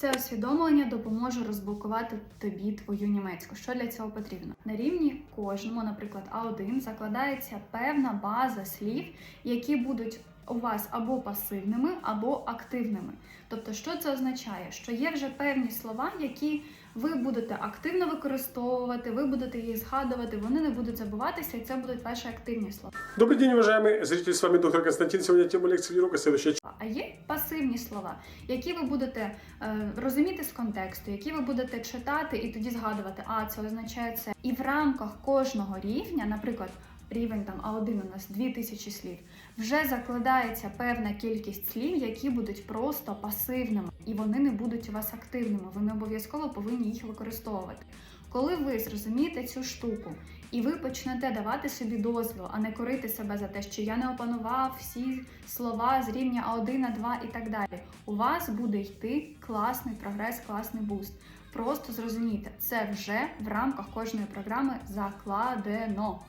Це усвідомлення допоможе розблокувати тобі твою німецьку. Що для цього потрібно? На рівні кожному, наприклад, А1 закладається певна база слів, які будуть у вас або пасивними, або активними. Тобто, що це означає? Що є вже певні слова, які ви будете активно використовувати, ви будете їх згадувати, вони не будуть забуватися, і це будуть ваші активні слова. Добрый день, уважаемые зрители, с вами доктор Константин. Сегодня тема лекции урока следующая. А є пасивні слова, які ви будете е, розуміти з контексту, які ви будете читати і тоді згадувати, а це означає це. І в рамках кожного рівня, наприклад, рівень там А1 у нас 2000 слів, вже закладається певна кількість слів, які будуть просто пасивними, і вони не будуть у вас активними. Ви не обов'язково повинні їх використовувати. Коли ви зрозумієте цю штуку і ви почнете давати собі дозвіл, а не корити себе за те, що я не опанував всі слова з рівня А1, А2 і так далі, у вас буде йти класний прогрес, класний буст. Просто зрозумійте, це вже в рамках кожної програми закладено.